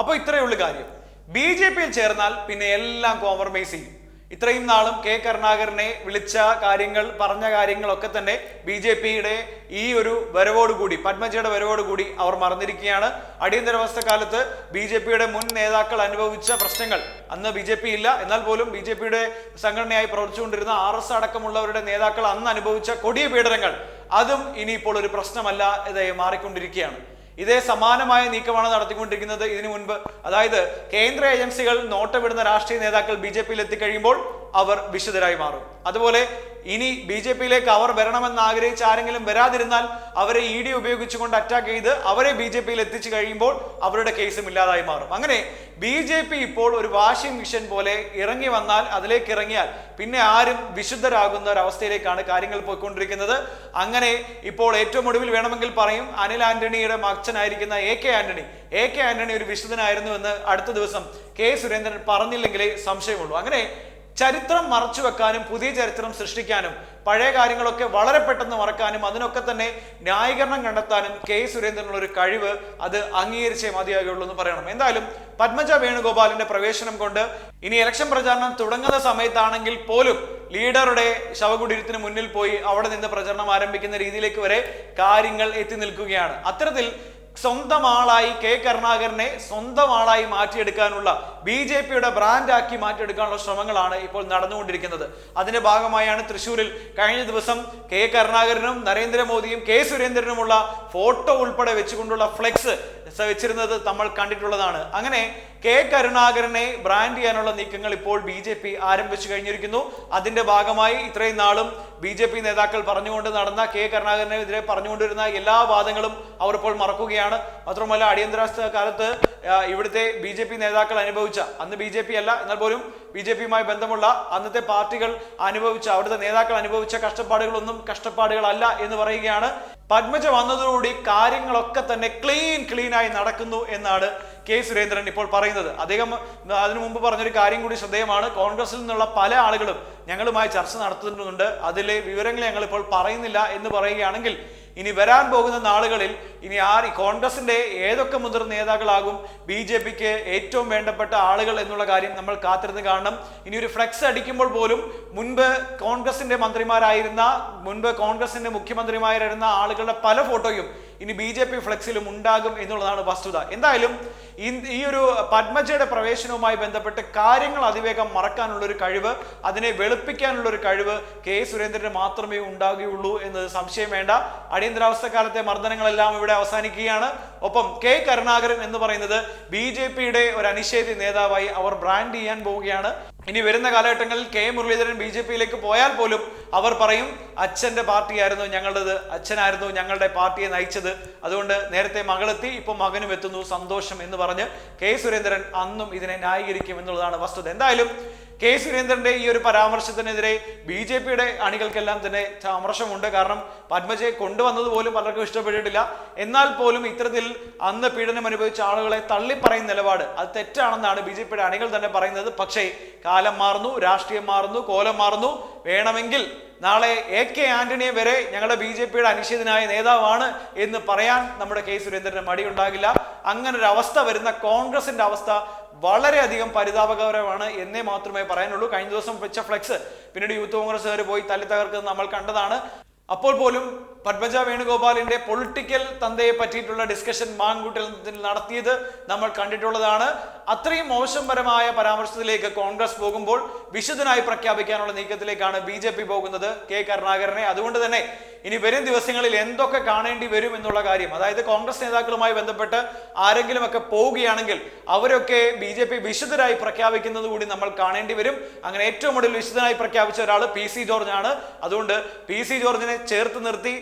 അപ്പോൾ ഇത്രയേ ഉള്ളൂ കാര്യം. ബി ജെ പിയിൽ ചേർന്നാൽ പിന്നെ എല്ലാം കോംപ്രമൈസ് ചെയ്യും. ഇത്രയും നാളും കെ കരുണാകരനെ വിളിച്ച കാര്യങ്ങൾ പറഞ്ഞ കാര്യങ്ങളൊക്കെ തന്നെ ബി ജെ പിയുടെ ഈ ഒരു വരവോടുകൂടി പത്മജയുടെ വരവോടുകൂടി അവർ മറന്നിരിക്കുകയാണ്. അടിയന്തരാവസ്ഥ കാലത്ത് ബി ജെ പിയുടെ മുൻ നേതാക്കൾ അനുഭവിച്ച പ്രശ്നങ്ങൾ അന്ന് ബി ജെ പി ഇല്ല. എന്നാൽ പോലും ബി ജെ പിയുടെ സംഘടനയായി പ്രവർത്തിച്ചുകൊണ്ടിരുന്ന ആർ എസ് അടക്കമുള്ളവരുടെ നേതാക്കൾ അന്ന് അനുഭവിച്ച കൊടിയ പീഡനങ്ങൾ അതും ഇനിയിപ്പോൾ ഒരു പ്രശ്നമല്ല ഇതായി മാറിക്കൊണ്ടിരിക്കുകയാണ്. ഇതേ സമാനമായ നീക്കമാണ് നടത്തിക്കൊണ്ടിരിക്കുന്നത്. ഇതിനു മുൻപ് അതായത് കേന്ദ്ര ഏജൻസികൾ നോട്ടമിടുന്ന രാഷ്ട്രീയ നേതാക്കൾ ബി ജെ പിയിൽ എത്തിക്കഴിയുമ്പോൾ അവർ വിശുദ്ധരായി മാറും. അതുപോലെ ഇനി ബി ജെ പിയിലേക്ക് അവർ വരണമെന്ന് ആഗ്രഹിച്ച് ആരെങ്കിലും വരാതിരുന്നാൽ അവരെ ഇ ഡി ഉപയോഗിച്ചുകൊണ്ട് അറ്റാക്ക് ചെയ്ത് അവരെ ബി ജെ പിയിൽ എത്തിച്ചു കഴിയുമ്പോൾ അവരുടെ കേസും ഇല്ലാതായി മാറും. അങ്ങനെ ബി ജെ പി ഇപ്പോൾ ഒരു വാഷിംഗ് മിഷൻ പോലെ ഇറങ്ങി വന്നാൽ അതിലേക്ക് ഇറങ്ങിയാൽ പിന്നെ ആരും വിശുദ്ധരാകുന്ന ഒരു അവസ്ഥയിലേക്കാണ് കാര്യങ്ങൾ പോയിക്കൊണ്ടിരിക്കുന്നത്. അങ്ങനെ ഇപ്പോൾ ഏറ്റവും ഒടുവിൽ വേണമെങ്കിൽ പറയും അനിൽ ആന്റണിയുടെ അച്ഛനായിരിക്കുന്ന A K Antony. A K Antony ഒരു വിശുദ്ധനായിരുന്നു എന്ന് അടുത്ത ദിവസം കെ സുരേന്ദ്രൻ പറഞ്ഞില്ലെങ്കിലേ സംശയമുള്ളൂ. അങ്ങനെ ചരിത്രം മറച്ചു വെക്കാനും പുതിയ ചരിത്രം സൃഷ്ടിക്കാനും പഴയ കാര്യങ്ങളൊക്കെ വളരെ പെട്ടെന്ന് മറക്കാനും അതിനൊക്കെ തന്നെ ന്യായീകരണം കണ്ടെത്താനും കെ സുരേന്ദ്രനുള്ള ഒരു കഴിവ് അത് അംഗീകരിച്ചേ മതിയാകുള്ളൂ എന്ന് പറയണം. എന്തായാലും പത്മജ വേണുഗോപാലിന്റെ പ്രവേശനം കൊണ്ട് ഇനി ഇലക്ഷൻ പ്രചാരണം തുടങ്ങുന്ന സമയത്താണെങ്കിൽ പോലും ലീഡറുടെ ശവകുടീരത്തിന് മുന്നിൽ പോയി അവിടെ നിന്ന് പ്രചരണം ആരംഭിക്കുന്ന രീതിയിലേക്ക് വരെ കാര്യങ്ങൾ എത്തി നിൽക്കുകയാണ്. അത്തരത്തിൽ സ്വന്തം ആളായി കെ കരുണാകരനെ സ്വന്തം ആളായി മാറ്റിയെടുക്കാനുള്ള ബി ജെ പിയുടെ ബ്രാൻഡാക്കി മാറ്റിയെടുക്കാനുള്ള ശ്രമങ്ങളാണ് ഇപ്പോൾ നടന്നുകൊണ്ടിരിക്കുന്നത്. അതിന്റെ ഭാഗമായാണ് തൃശൂരിൽ കഴിഞ്ഞ ദിവസം കെ കരുണാകരനും നരേന്ദ്രമോദിയും കെ സുരേന്ദ്രനുമുള്ള ഫോട്ടോ ഉൾപ്പെടെ വെച്ചുകൊണ്ടുള്ള ഫ്ലെക്സ് വെച്ചിരുന്നത് നമ്മൾ കണ്ടിട്ടുള്ളതാണ്. അങ്ങനെ കെ കരുണാകരനെ ബ്രാൻഡ് ചെയ്യാനുള്ള നീക്കങ്ങൾ ഇപ്പോൾ ബി ജെ പി ആരംഭിച്ചു കഴിഞ്ഞിരിക്കുന്നു. അതിന്റെ ഭാഗമായി ഇത്രയും നാളും ബി ജെ പി നേതാക്കൾ പറഞ്ഞുകൊണ്ട് നടന്ന കെ കരുണാകരനെതിരെ പറഞ്ഞുകൊണ്ടിരുന്ന എല്ലാ വാദങ്ങളും അവർ ഇപ്പോൾ മറക്കുകയാണ്. മാത്രമല്ല അടിയന്തരാവസ്ഥ കാലത്ത് ഇവിടുത്തെ ബി ജെ പി നേതാക്കൾ അനുഭവിച്ച അന്ന് ബി ജെ പി അല്ല എന്നാൽ പോലും ബി ജെ പിയുമായി ബന്ധമുള്ള അന്നത്തെ പാർട്ടികൾ അനുഭവിച്ച അവിടുത്തെ നേതാക്കൾ അനുഭവിച്ച കഷ്ടപ്പാടുകളൊന്നും കഷ്ടപ്പാടുകളല്ല എന്ന് പറയുകയാണ്. പത്മജ വന്നതോടുകൂടി കാര്യങ്ങളൊക്കെ തന്നെ ക്ലീൻ ക്ലീനായി നടക്കുന്നു എന്നാണ് കെ സുരേന്ദ്രൻ ഇപ്പോൾ പറയുന്നത്. അദ്ദേഹം അതിനു മുമ്പ് പറഞ്ഞൊരു കാര്യം കൂടി ശ്രദ്ധേയമാണ്. കോൺഗ്രസിൽ നിന്നുള്ള പല ആളുകളും ഞങ്ങളുമായി ചർച്ച നടത്തുന്നുണ്ട്. അതിലെ വിവരങ്ങൾ ഞങ്ങൾ ഇപ്പോൾ പറയുന്നില്ല എന്ന് പറയുകയാണെങ്കിൽ ഇനി വരാൻ പോകുന്ന നാളുകളിൽ ഇനി ആര് കോൺഗ്രസിന്റെ ഏതൊക്കെ മുതിർന്ന നേതാക്കളാകും ബി ജെ പിക്ക് ഏറ്റവും വേണ്ടപ്പെട്ട ആളുകൾ എന്നുള്ള കാര്യം നമ്മൾ കാത്തിരുന്ന് കാണണം. ഇനി ഒരു ഫ്ലെക്സ് അടിക്കുമ്പോൾ പോലും മുൻപ് കോൺഗ്രസിന്റെ മന്ത്രിമാരായിരുന്ന മുൻപ് കോൺഗ്രസിന്റെ മുഖ്യമന്ത്രിമാരായിരുന്ന ആളുകളുടെ പല ഫോട്ടോയും ഇനി ബി ജെ പി ഫ്ലെക്സിലും ഉണ്ടാകും എന്നുള്ളതാണ് വസ്തുത. എന്തായാലും ഈ- ഒരു പത്മജയുടെ പ്രവേശനവുമായി ബന്ധപ്പെട്ട് കാര്യങ്ങൾ അതിവേഗം മറക്കാനുള്ള ഒരു കഴിവ് അതിനെ വെളുപ്പിക്കാനുള്ള ഒരു കഴിവ് കെ സുരേന്ദ്രന് മാത്രമേ ഉണ്ടാകുകയുള്ളൂ എന്നത് സംശയം വേണ്ട. അടിയന്തരാവസ്ഥ കാലത്തെ മർദ്ദനങ്ങളെല്ലാം ഇവിടെ അവസാനിക്കുകയാണ്. ഒപ്പം കെ കരുണാകരൻ എന്ന് പറയുന്നത് ബി ജെ പിയുടെ ഒരു അനിഷേധ്യ നേതാവായി അവർ ബ്രാൻഡ് ചെയ്യാൻ പോവുകയാണ്. ഇനി വരുന്ന കാലഘട്ടങ്ങളിൽ കെ മുരളീധരൻ ബി ജെ പിയിലേക്ക് പോയാൽ പോലും അവർ പറയും അച്ഛന്റെ പാർട്ടിയായിരുന്നു ഞങ്ങളുടേത് അച്ഛനായിരുന്നു ഞങ്ങളുടെ പാർട്ടിയെ നയിച്ചത്. അതുകൊണ്ട് നേരത്തെ മകളെത്തി ഇപ്പോൾ മകനും എത്തുന്നു സന്തോഷം എന്ന് പറഞ്ഞ് കെ സുരേന്ദ്രൻ അന്നും ഇതിനെ ന്യായീകരിക്കും എന്നുള്ളതാണ് വസ്തുത. എന്തായാലും കെ സുരേന്ദ്രന്റെ ഈ ഒരു പരാമർശത്തിനെതിരെ ബി ജെ പിയുടെ അണികൾക്കെല്ലാം തന്നെ സമർശമുണ്ട് കാരണം പത്മജയെ കൊണ്ടുവന്നത് പോലും പലർക്കും ഇഷ്ടപ്പെട്ടിട്ടില്ല. എന്നാൽ പോലും ഇത്തരത്തിൽ അന്ന് പീഡനം അനുഭവിച്ച ആളുകളെ തള്ളിപ്പറയുന്ന നിലപാട് അത് തെറ്റാണെന്നാണ് ബി ജെ പിയുടെ അണികൾ തന്നെ പറയുന്നത്. പക്ഷേ കാലം മാറുന്നു രാഷ്ട്രീയം മാറുന്നു കോലം മാറുന്നു. വേണമെങ്കിൽ നാളെ എ കെ ആന്റണിയെ വരെ ഞങ്ങളുടെ ബി ജെ പിയുടെ അനിശ്ചിതനായ നേതാവാണ് എന്ന് പറയാൻ നമ്മുടെ കെ സുരേന്ദ്രന് മടിയുണ്ടാകില്ല. അങ്ങനെ ഒരു അവസ്ഥ വരുന്ന കോൺഗ്രസിന്റെ അവസ്ഥ വളരെയധികം പരിതാപകരമാണ് എന്നേ മാത്രമേ പറയാനുള്ളൂ. കഴിഞ്ഞ ദിവസം വെച്ച ഫ്ലെക്സ് പിന്നീട് യൂത്ത് കോൺഗ്രസ്സുകാർ പോയി തല്ലി തകർക്കുന്നത് നമ്മൾ കണ്ടതാണ്. അപ്പോൾ പോലും പത്മജ വേണുഗോപാലിന്റെ പൊളിറ്റിക്കൽ തന്തയെ പറ്റിയിട്ടുള്ള ഡിസ്കഷൻ മാങ്കൂട്ടിൽ നടത്തിയത് നമ്മൾ കണ്ടിട്ടുള്ളതാണ്. അത്രയും മോശംപരമായ പരാമർശത്തിലേക്ക് കോൺഗ്രസ് പോകുമ്പോൾ വിശുദ്ധനായി പ്രഖ്യാപിക്കാനുള്ള നീക്കത്തിലേക്കാണ് ബി ജെ പി പോകുന്നത് കെ കരുണാകരനെ. അതുകൊണ്ട് തന്നെ ഇനി വരും ദിവസങ്ങളിൽ എന്തൊക്കെ കാണേണ്ടി വരും എന്നുള്ള കാര്യം അതായത് കോൺഗ്രസ് നേതാക്കളുമായി ബന്ധപ്പെട്ട് ആരെങ്കിലും ഒക്കെ പോവുകയാണെങ്കിൽ അവരൊക്കെ ബി ജെ പി വിശുദ്ധരായി പ്രഖ്യാപിക്കുന്നത് കൂടി നമ്മൾ കാണേണ്ടി വരും. അങ്ങനെ ഏറ്റവും ഒടുവിൽ വിശുദ്ധനായി പ്രഖ്യാപിച്ച ഒരാൾ പി സി ജോർജ് ആണ് അതുകൊണ്ട് പി സി ജോർജിനെ ചേർത്ത് നിർത്തി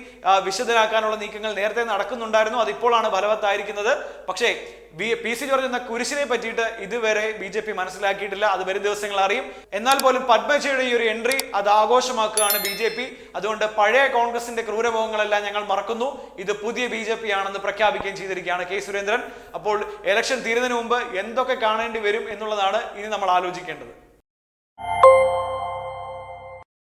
വിശുദ്ധനാക്കാനുള്ള നീക്കങ്ങൾ നേരത്തെ നടക്കുന്നുണ്ടായിരുന്നു. അതിപ്പോഴാണ് ഫലവത്തായിരിക്കുന്നത് പക്ഷേ ബി പി സി ജോർജ് എന്ന കുരിശിനെ പറ്റിയിട്ട് ഇതുവരെ ബി ജെ പി മനസ്സിലാക്കിയിട്ടില്ല. അത് വരും ദിവസങ്ങൾ അറിയും. എന്നാൽ പോലും പത്മജയുടെ ഈ ഒരു എൻട്രി അത് ആഘോഷമാക്കുകയാണ് ബി ജെ പി. അതുകൊണ്ട് പഴയ കോൺഗ്രസിന്റെ ക്രൂരമുഖങ്ങളെല്ലാം ഞങ്ങൾ മറക്കുന്നു. ഇത് പുതിയ ബി ജെ പി ആണെന്ന് പ്രഖ്യാപിക്കുകയും ചെയ്തിരിക്കുകയാണ് കെ സുരേന്ദ്രൻ. അപ്പോൾ ഇലക്ഷൻ തീരുന്നതിന് മുമ്പ് എന്തൊക്കെ കാണേണ്ടി വരും എന്നുള്ളതാണ് ഇനി നമ്മൾ ആലോചിക്കേണ്ടത്.